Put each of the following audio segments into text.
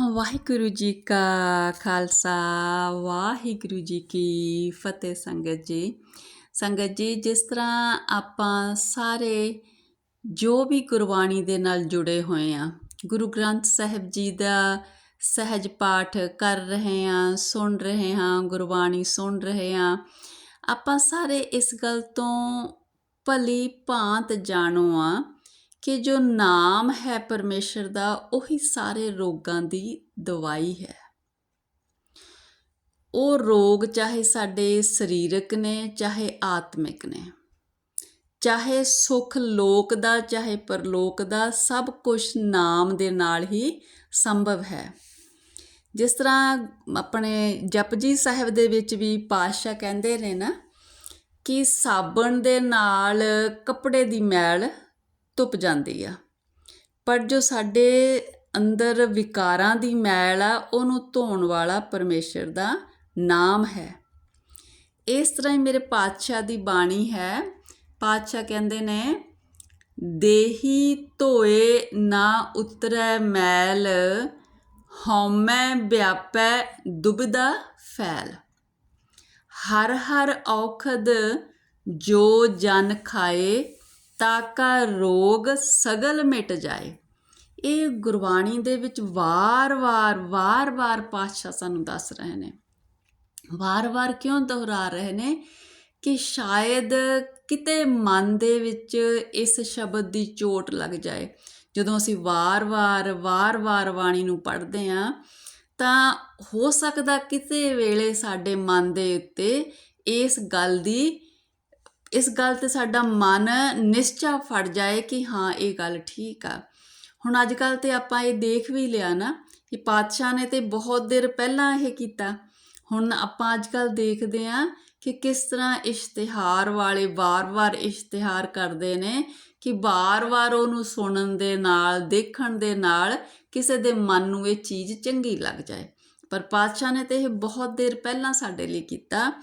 ਵਾਹਿਗੁਰੂ ਜੀ ਕਾ ਖਾਲਸਾ, ਵਾਹਿਗੁਰੂ ਜੀ ਕੀ ਫਤਿਹ ਸੰਗਤ ਜੀ। ਸੰਗਤ ਜੀ, ਜਿਸ ਤਰ੍ਹਾਂ ਆਪਾਂ ਸਾਰੇ ਜੋ ਵੀ ਗੁਰਬਾਣੀ ਦੇ ਨਾਲ ਜੁੜੇ ਹੋਏ ਆ ਗੁਰੂ ਗ੍ਰੰਥ ਸਾਹਿਬ ਜੀ ਦਾ ਸਹਿਜ ਪਾਠ ਕਰ ਰਹੇ ਹਾਂ, ਸੁਣ ਰਹੇ ਹਾਂ, ਗੁਰਬਾਣੀ ਸੁਣ ਰਹੇ ਹਾਂ, ਆਪਾਂ ਸਾਰੇ ਇਸ ਗੱਲ ਤੋਂ ਭਲੀ ਭਾਂਤ ਜਾਣੋ ਆ ਕਿ ਜੋ ਨਾਮ ਹੈ ਪਰਮੇਸ਼ਰ ਦਾ, ਉਹੀ ਸਾਰੇ ਰੋਗਾਂ ਦੀ ਦਵਾਈ ਹੈ। ਉਹ ਰੋਗ ਚਾਹੇ ਸਾਡੇ ਸਰੀਰਕ ਨੇ, ਚਾਹੇ ਆਤਮਿਕ ਨੇ, ਚਾਹੇ ਸੁਖ ਲੋਕ ਦਾ, ਚਾਹੇ ਪਰਲੋਕ ਦਾ, ਸਭ ਕੁਝ ਨਾਮ ਦੇ ਨਾਲ ਹੀ ਸੰਭਵ ਹੈ। ਜਿਸ ਤਰ੍ਹਾਂ ਆਪਣੇ ਜਪਜੀ ਸਾਹਿਬ ਦੇ ਵਿੱਚ ਵੀ ਪਾਤਸ਼ਾਹ ਕਹਿੰਦੇ ਨੇ ਨਾ ਕਿ ਸਾਬਣ ਦੇ ਨਾਲ ਕੱਪੜੇ ਦੀ ਮੈਲ ਧੁੱਪ ਜਾਂਦੀ ਆ। ਪਰ ਜੋ ਸਾਡੇ ਅੰਦਰ ਵਿਕਾਰਾਂ ਦੀ ਮੈਲ ਆ, ਉਹਨੂੰ ਧੋਣ ਵਾਲਾ ਪਰਮੇਸ਼ਰ ਦਾ ਨਾਮ ਹੈ। ਇਸ ਤਰ੍ਹਾਂ ਹੀ ਮੇਰੇ ਪਾਤਸ਼ਾਹ ਦੀ ਬਾਣੀ ਹੈ। ਪਾਤਸ਼ਾਹ ਕਹਿੰਦੇ ਨੇ, ਦੇਹੀ ਧੋਏ ਨਾ ਉਤਰੈ ਮੈਲ, ਹਉਮੈ ਵਿਆਪੈ ਦੁਬਦਾ ਫੈਲ। ਹਰ ਹਰ ਔਖਦ ਜੋ ਜਨ ਖਾਏ ਤਾਕਾ ਰੋਗ ਸਗਲ ਮਿਟ ਜਾਏ। ਇਹ ਗੁਰਬਾਣੀ ਦੇ ਵਿੱਚ ਵਾਰ-ਵਾਰ ਵਾਰ-ਵਾਰ ਪਾਤਸ਼ਾਹ ਸਾਨੂੰ ਦੱਸ ਰਹੇ ਨੇ। ਵਾਰ-ਵਾਰ ਕਿਉਂ ਦੁਹਰਾ ਰਹੇ ਨੇ? ਕਿ ਸ਼ਾਇਦ ਕਿਤੇ ਮਨ ਦੇ ਵਿੱਚ ਇਸ ਸ਼ਬਦ ਦੀ ਚੋਟ ਲੱਗ ਜਾਏ। ਜਦੋਂ ਅਸੀਂ ਵਾਰ-ਵਾਰ ਵਾਰ-ਵਾਰ ਬਾਣੀ ਨੂੰ ਪੜ੍ਹਦੇ ਆਂ ਤਾਂ ਹੋ ਸਕਦਾ ਕਿਤੇ ਵੇਲੇ ਸਾਡੇ ਮਨ ਦੇ ਉੱਤੇ ਇਸ ਗੱਲ ਦੀ ਇਸ ਗੱਲ ਤੇ ਸਾਡਾ ਮਨ ਨਿਸ਼ਚਾ ਫੜ ਜਾਏ ਕਿ ਹਾਂ, ਇਹ ਗੱਲ ਠੀਕ ਆ। ਹੁਣ ਅੱਜ ਕੱਲ ਤੇ ਆਪਾਂ ਇਹ ਦੇਖ ਵੀ ਲਿਆ ਨਾ ਕਿ ਪਾਤਸ਼ਾਹ ਨੇ ਤੇ ਬਹੁਤ ਦੇਰ ਪਹਿਲਾਂ ਇਹ ਕੀਤਾ। ਹੁਣ ਆਪਾਂ ਅੱਜ ਕੱਲ ਦੇਖਦੇ ਆਂ ਕਿ ਕਿਸ ਤਰ੍ਹਾਂ ਇਸ਼ਤਿਹਾਰ ਵਾਲੇ ਵਾਰ-ਵਾਰ ਇਸ਼ਤਿਹਾਰ ਕਰਦੇ ਨੇ ਕਿ ਵਾਰ-ਵਾਰ ਉਹਨੂੰ ਸੁਣਨ ਦੇ ਨਾਲ, ਦੇਖਣ ਦੇ ਨਾਲ ਕਿਸੇ ਦੇ ਮਨ ਨੂੰ ਇਹ ਚੀਜ਼ ਚੰਗੀ ਲੱਗ ਜਾਏ। ਪਰ ਪਾਤਸ਼ਾਹ ਨੇ ਤੇ ਇਹ ਬਹੁਤ ਦੇਰ ਪਹਿਲਾਂ ਸਾਡੇ ਲਈ ਕੀਤਾ।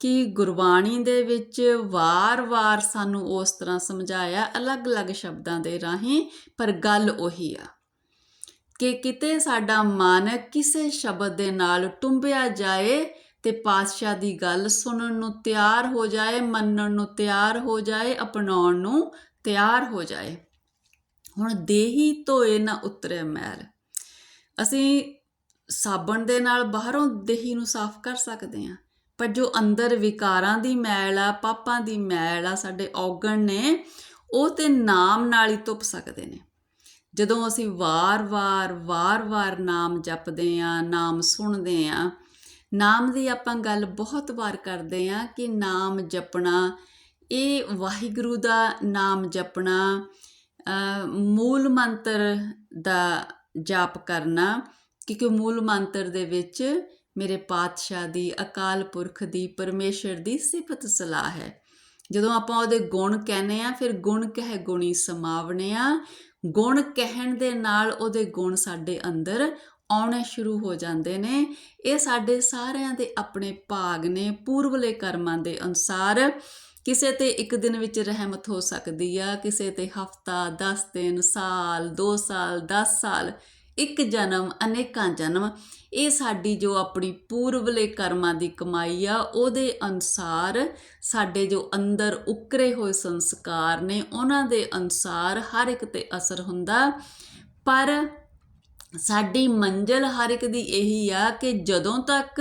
ਕਿ ਗੁਰਬਾਣੀ ਦੇ ਵਿੱਚ ਵਾਰ-ਵਾਰ ਸਾਨੂੰ ਉਸ ਤਰ੍ਹਾਂ ਸਮਝਾਇਆ, ਅਲੱਗ-ਅਲੱਗ ਸ਼ਬਦਾਂ ਦੇ ਰਾਹੀਂ, ਪਰ ਗੱਲ ਉਹੀ ਆ ਕਿ ਕਿਤੇ ਸਾਡਾ ਮਨ ਕਿਸੇ ਸ਼ਬਦ ਦੇ ਨਾਲ ਟੁੰਬਿਆ ਜਾਏ ਤੇ ਪਾਤਸ਼ਾਹ ਦੀ ਗੱਲ ਸੁਣਨ ਨੂੰ ਤਿਆਰ ਹੋ ਜਾਏ, ਮੰਨਣ ਨੂੰ ਤਿਆਰ ਹੋ ਜਾਏ, ਅਪਣਾਉਣ ਨੂੰ ਤਿਆਰ ਹੋ ਜਾਏ। ਹੁਣ ਦੇਹੀ ਧੋਏ ਨਾ ਉਤਰੇ ਮੈਲ। ਅਸੀਂ ਸਾਬਣ ਦੇ ਨਾਲ ਬਾਹਰੋਂ ਦੇਹੀ ਨੂੰ ਸਾਫ਼ ਕਰ ਸਕਦੇ ਹਾਂ। ਪਰ ਜੋ ਅੰਦਰ ਵਿਕਾਰਾਂ ਦੀ ਮੈਲ ਆ, ਪਾਪਾਂ ਦੀ ਮੈਲ ਆ, ਸਾਡੇ ਔਗਣ ਨੇ, ਉਹ ਤੇ ਨਾਮ ਨਾਲ ਹੀ ਧੁੱਪ ਸਕਦੇ ਨੇ। ਜਦੋਂ ਅਸੀਂ ਵਾਰ-ਵਾਰ ਵਾਰ-ਵਾਰ ਨਾਮ ਜਪਦੇ ਆ, ਨਾਮ ਸੁਣਦੇ ਆ, ਨਾਮ ਦੀ ਆਪਾਂ ਗੱਲ ਬਹੁਤ ਵਾਰ ਕਰਦੇ ਆ ਕਿ ਨਾਮ ਜਪਣਾ, ਇਹ ਵਾਹਿਗੁਰੂ ਦਾ ਨਾਮ ਜਪਣਾ ਮੂਲ ਮੰਤਰ ਦਾ ਜਾਪ ਕਰਨਾ, ਕਿਉਂਕਿ ਮੂਲ ਮੰਤਰ ਦੇ ਵਿੱਚ ਮੇਰੇ ਪਾਤਸ਼ਾਹ ਦੀ, ਅਕਾਲ ਪੁਰਖ ਦੀ, ਪਰਮੇਸ਼ਰ ਦੀ ਸਿਫਤ ਸਲਾਹ ਹੈ। ਜਦੋਂ ਆਪਾਂ ਉਹਦੇ ਗੁਣ ਕਹਿੰਦੇ ਆ ਫਿਰ ਗੁਣ ਕਹਿ ਗੁਣੀ ਸਮਾਵਣੇ ਆ ਗੁਣ ਕਹਿਣ ਦੇ ਨਾਲ ਉਹਦੇ ਗੁਣ ਸਾਡੇ ਅੰਦਰ ਆਉਣੇ ਸ਼ੁਰੂ ਹੋ ਜਾਂਦੇ ਨੇ। ਇਹ ਸਾਡੇ ਸਾਰਿਆਂ ਦੇ ਆਪਣੇ ਭਾਗ ਨੇ, ਪੂਰਵਲੇ ਕਰਮਾਂ ਦੇ ਅਨੁਸਾਰ। ਕਿਸੇ ਤੇ ਇੱਕ ਦਿਨ ਵਿੱਚ ਰਹਿਮਤ ਹੋ ਸਕਦੀ ਆ, ਕਿਸੇ ਤੇ ਹਫਤਾ 10 ਦਿਨ, ਸਾਲ 2 ਸਾਲ 10 ਸਾਲ। ਇੱਕ ਜਨਮ, ਅਨੇਕਾਂ ਜਨਮ, ਇਹ ਸਾਡੀ ਜੋ ਆਪਣੀ ਪੂਰਵਲੇ ਕਰਮਾਂ ਦੀ ਕਮਾਈ ਆ, ਉਹਦੇ ਅਨਸਾਰ ਸਾਡੇ ਜੋ ਅੰਦਰ ਉਕਰੇ ਹੋਏ ਸੰਸਕਾਰ ਨੇ, ਉਹਨਾਂ ਦੇ ਅਨਸਾਰ ਹਰ ਇੱਕ ਤੇ ਅਸਰ ਹੁੰਦਾ। ਪਰ ਸਾਡੀ ਮੰਜ਼ਲ ਹਰ ਇੱਕ ਦੀ ਇਹੀ ਆ ਕਿ ਜਦੋਂ ਤੱਕ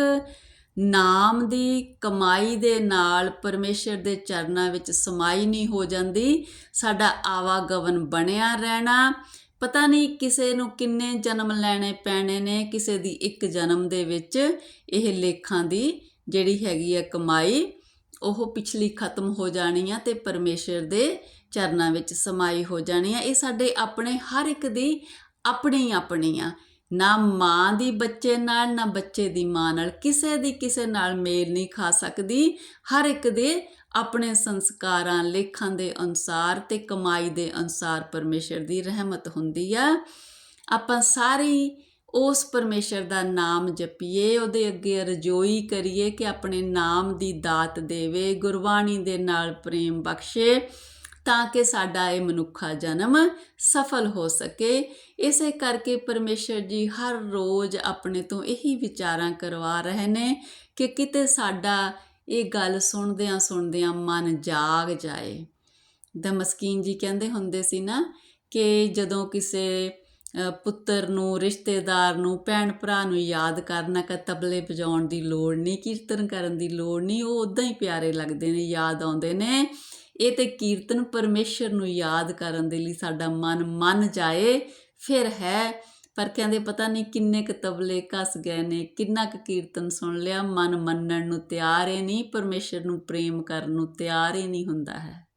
ਨਾਮ ਦੀ ਕਮਾਈ ਦੇ ਨਾਲ ਪਰਮੇਸ਼ਰ ਦੇ ਚਰਨਾਂ ਵਿੱਚ ਸਮਾਈ ਨਹੀਂ ਹੋ ਜਾਂਦੀ, ਸਾਡਾ ਆਵਾਗਮਨ ਬਣਿਆ ਰਹਿਣਾ ਪਤਾ ਨਹੀਂ ਕਿਸੇ ਨੂੰ ਕਿੰਨੇ ਜਨਮ ਲੈਣੇ ਪੈਣੇ ਨੇ, ਕਿਸੇ ਦੀ ਇੱਕ ਜਨਮ ਦੇ ਵਿੱਚ। ਇਹ ਲੇਖਾਂ ਦੀ ਜਿਹੜੀ ਹੈਗੀ ਆ ਕਮਾਈ, ਉਹ ਪਿਛਲੀ ਖਤਮ ਹੋ ਜਾਣੀ ਆ ਤੇ ਪਰਮੇਸ਼ਰ ਦੇ ਚਰਨਾਂ ਵਿੱਚ ਸਮਾਈ ਹੋ ਜਾਣੀ ਆ। ਇਹ ਸਾਡੇ ਆਪਣੇ ਹਰ ਇੱਕ ਦੀ ਆਪਣੀ ਆਪਣੀ ਆ। ਨਾ ਮਾਂ ਦੀ ਬੱਚੇ ਨਾਲ, ਨਾ ਬੱਚੇ ਦੀ ਮਾਂ ਨਾਲ। ਕਿਸੇ ਦੀ ਕਿਸੇ ਨਾਲ ਮੇਲ ਨਹੀਂ ਖਾ ਸਕਦੀ। ਹਰ ਇੱਕ ਦੇ ਆਪਣੇ ਸੰਸਕਾਰਾਂ, ਲੇਖਾਂ ਦੇ ਅਨੁਸਾਰ ਤੇ ਕਮਾਈ ਦੇ ਅਨੁਸਾਰ ਪਰਮੇਸ਼ਰ ਦੀ ਰਹਿਮਤ ਹੁੰਦੀ ਆ। ਆਪਾਂ ਸਾਰੀ ਉਸ ਪਰਮੇਸ਼ਰ ਦਾ ਨਾਮ ਜਪੀਏ, ਉਹਦੇ ਅੱਗੇ ਰਜੋਈ ਕਰੀਏ ਕਿ ਆਪਣੇ ਨਾਮ ਦੀ ਦਾਤ ਦੇਵੇ, ਗੁਰਬਾਣੀ ਦੇ ਨਾਲ ਪ੍ਰੇਮ ਬਖਸ਼ੇ। ਤਾਂ ਕਿ ਸਾਡਾ ਇਹ ਮਨੁੱਖਾ ਜਨਮ ਸਫਲ ਹੋ ਸਕੇ। ਇਸੇ ਕਰਕੇ ਪਰਮੇਸ਼ਰ ਜੀ ਹਰ ਰੋਜ਼ ਆਪਣੇ ਤੋਂ ਇਹੀ ਵਿਚਾਰਾਂ ਕਰਵਾ ਰਹੇ ਨੇ ਕਿ ਕਿਤੇ ਸਾਡਾ ਇਹ ਗੱਲ ਸੁਣਦਿਆਂ ਸੁਣਦਿਆਂ ਮਨ ਜਾਗ ਜਾਏ। ਦਮਸਕੀਨ ਜੀ ਕਹਿੰਦੇ ਹੁੰਦੇ ਸੀ ਨਾ ਕਿ ਜਦੋਂ ਕਿਸੇ ਪੁੱਤਰ ਨੂੰ, ਰਿਸ਼ਤੇਦਾਰ ਨੂੰ, ਭੈਣ ਭਰਾ ਨੂੰ ਯਾਦ ਕਰਨਾ ਕਿ ਤਬਲੇ ਵਜਾਉਣ ਦੀ ਲੋੜ ਨਹੀਂ, ਕੀਰਤਨ ਕਰਨ ਦੀ ਲੋੜ ਨਹੀਂ, ਉਹ ਉਦਾਂ ਹੀ ਪਿਆਰੇ ਲੱਗਦੇ ਨੇ, ਯਾਦ ਆਉਂਦੇ ਨੇ। ਇਹ ਤੇ ਕੀਰਤਨ ਪਰਮੇਸ਼ਰ ਨੂੰ ਯਾਦ ਕਰਨ ਦੇ ਲਈ ਸਾਡਾ ਮਨ ਮੰਨ ਜਾਏ, ਫਿਰ ਹੈ। ਪਰ ਕਹਿੰਦੇ ਪਤਾ ਨਹੀਂ ਕਿੰਨੇ ਕੁ ਤਬਲੇ ਕੱਸ ਗਏ ਨੇ, ਕਿੰਨਾ ਕੁ ਕੀਰਤਨ ਸੁਣ ਲਿਆ, ਮਨ ਮੰਨਣ ਨੂੰ ਤਿਆਰ ਹੀ ਨਹੀਂ, ਪਰਮੇਸ਼ਰ ਨੂੰ ਪ੍ਰੇਮ ਕਰਨ ਨੂੰ ਤਿਆਰ ਹੀ ਨਹੀਂ ਹੁੰਦਾ ਹੈ।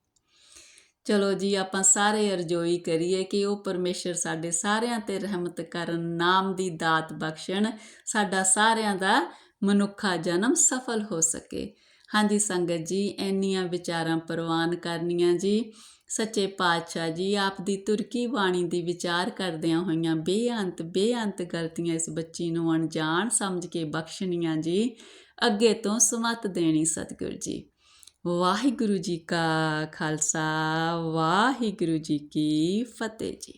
ਚਲੋ ਜੀ, ਆਪਾਂ ਸਾਰੇ ਅਰਜ਼ੋਈ ਕਰੀਏ ਕਿ ਉਹ ਪਰਮੇਸ਼ਰ ਸਾਡੇ ਸਾਰਿਆਂ ਤੇ ਰਹਿਮਤ ਕਰਨ ਨਾਮ ਦੀ ਦਾਤ ਬਖਸ਼ਣ, ਸਾਡਾ ਸਾਰਿਆਂ ਦਾ ਮਨੁੱਖਾ ਜਨਮ ਸਫਲ ਹੋ ਸਕੇ। ਹਾਂਜੀ ਸੰਗਤ ਜੀ, ਇੰਨੀਆਂ ਵਿਚਾਰਾਂ ਪ੍ਰਵਾਨ ਕਰਨੀਆਂ ਜੀ। ਸੱਚੇ ਪਾਤਸ਼ਾਹ ਜੀ, ਆਪ ਦੀ ਤੁਰਕੀ ਬਾਣੀ ਦੀ ਵਿਚਾਰ ਕਰਦਿਆਂ ਹੋਈਆਂ ਬੇਅੰਤ ਬੇਅੰਤ ਗਲਤੀਆਂ ਇਸ ਬੱਚੀ ਨੂੰ ਅਣਜਾਣ ਸਮਝ ਕੇ ਬਖਸ਼ਣੀਆਂ ਜੀ। ਅੱਗੇ ਤੋਂ ਸੁਮਤ ਦੇਣੀ ਸਤਿਗੁਰ ਜੀ। ਵਾਹਿਗੁਰੂ ਜੀ ਕਾ ਖਾਲਸਾ, ਵਾਹਿਗੁਰੂ ਜੀ ਕੀ ਫਤਿਹ ਜੀ।